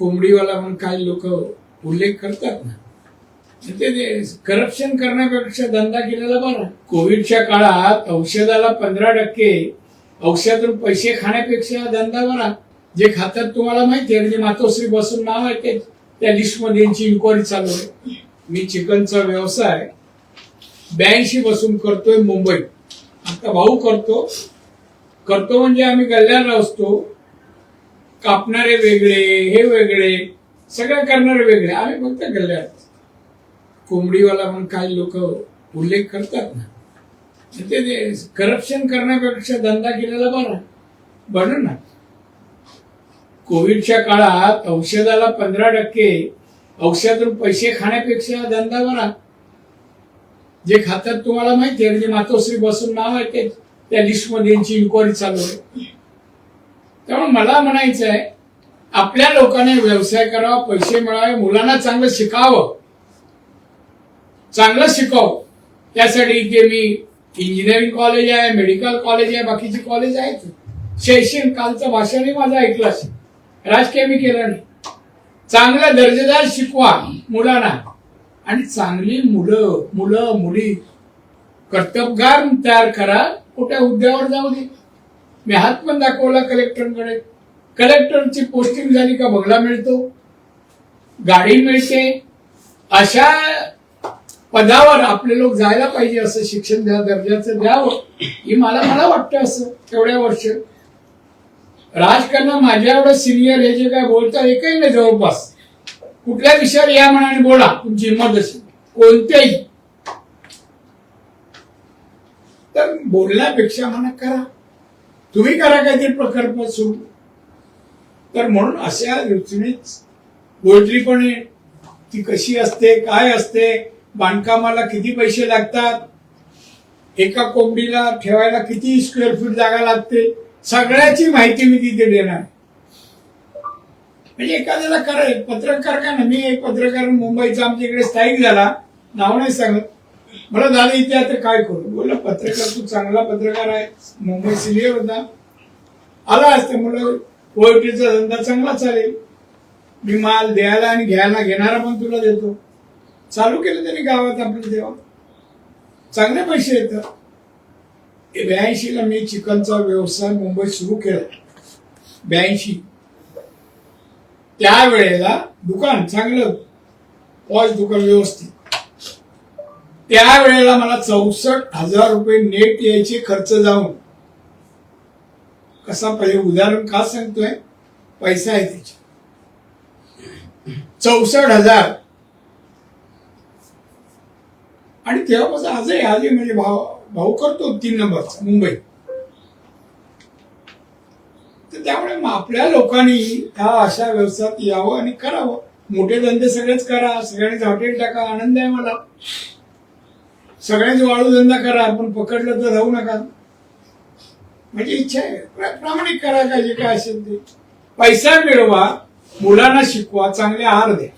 कोंबडीवाला म्हणून काही लोक उल्लेख करतात ना? म्हणजे ते ते करप्शन करण्यापेक्षा धंदा केलेला बरा. कोविडच्या काळात औषधाला पंधरा टक्के औषधातून पैसे खाण्यापेक्षा धंदा बरा. जे खातात तुम्हाला माहिती आहे म्हणजे मातोश्री बसून नाव आहे ते. त्या लिस्टमध्ये यांची इन्क्वायरी चालू आहे. मी चिकनचा व्यवसाय ब्याऐंशी बसून करतोय मुंबईत. आता भाऊ करतो. करतो म्हणजे आम्ही गल्ल्याला असतो. कापणारे वेगळे हे वेगळे सगळं करणारे वेगळे. आम्ही फक्त गल्ल्यात. कोंबडीवाला म्हणून काही लोक उल्लेख करतात ना? ते ते करप्शन करण्यापेक्षा धंदा केलेला बरा. बरं ना? कोविडच्या काळात औषधाला पंधरा टक्के औषधातून पैसे खाण्यापेक्षा धंदा बरा. जे खातात तुम्हाला माहिती आहे म्हणजे मातोश्री बसून नाव आहे ते त्या लिस्टमध्ये यांची इन्क्वायरी चालू आहे. त्यामुळे मला म्हणायचं आहे आपल्या लोकांनी व्यवसाय करावा पैसे मिळावे मुलांना चांगलं शिकावं. चांगलं शिकाव. त्यासाठी इथे मी इंजिनिअरिंग कॉलेज आहे मेडिकल कॉलेज आहे बाकीची कॉलेज आहेत. शैक्षणिक कालचं भाषणही माझं ऐकलं असेल. राजकीय मी केलं नाही. चांगला दर्जेदार शिकवा मुलांना. आणि चांगली मुलं मुलं मुली कर्तबगार तयार करा. कुठे हुद्द्यावर जाऊ दे. मी हात पण दाखवला कलेक्टरकडे. कलेक्टरची पोस्टिंग झाली का बंगला मिळतो. गाडी मिळते. अशा पदावर आपले लोक जायला पाहिजे असं शिक्षण द्या दर्जाचं द्यावं ही मला मला वाटतं असं एवढ्या वर्ष. राजकारण माझ्या एवढं सिनियर हे जे काय बोलतात एकही नाही जवळपास. कुठल्या विषयावर या म्हणाने बोला तुमची हिंमत असेल. कोणत्याही. तर बोलण्यापेक्षा म्हणा करा. तुम्ही करा काहीतरी प्रकल्प सुरू. तर म्हणून अशा दृष्टीनेच पोल्ट्री पण आहे. ती कशी असते काय असते बांधकामाला किती पैसे लागतात एका कोंबडीला ठेवायला किती स्क्वेअर फीट जागा लागते सगळ्याची माहिती मी तिथे देणार. म्हणजे एखाद्याला कराय पत्रकार का ना मी एक पत्रकार मुंबईचा आमच्या इकडे स्थायिक झाला नाव नाही सांगत. मला दादा इथे आता काय करू? बोल पत्रकार तू चांगला पत्रकार आहे. मुंबई सिनियर होता. आला असते म्हणलं पोएट्रीचा धंदा चांगला चालेल. मी माल द्यायला आणि घ्यायला घेणारा पण तुला देतो. चालू केलं त्याने गावात आपल्या देवा. चांगले पैसे येतात. ब्याऐंशी ला मी चिकनचा व्यवसाय मुंबईत सुरू केला. ब्याऐंशी. त्यावेळेला दुकान चांगलं पॉज दुकान व्यवस्थित. त्यावेळेला मला चौसष्ट हजार रुपये नेट यायचे खर्च जाऊन. कसा पहिले उदाहरण का सांगतोय? पैसा आहे त्याचे. चौसष्ट हजार. आणि तेव्हापासून आजही आजही म्हणजे भाऊ भाऊ करतो तीन नंबरचा मुंबई. तर त्यामुळे मग आपल्या लोकांनी ह्या अशा व्यवसायात यावं आणि करावं. मोठे धंदे सगळेच करा सगळ्यांनी हॉटेल टाका आनंद आहे मला. सगळ्यांनी वाळू धंदा करा आपण पकडलं तर राहू नका. म्हणजे इच्छा आहे. प्रामाणिक करा का जे काय असेल ते. पैसा मिळवा मुलांना शिकवा चांगले आहार द्या.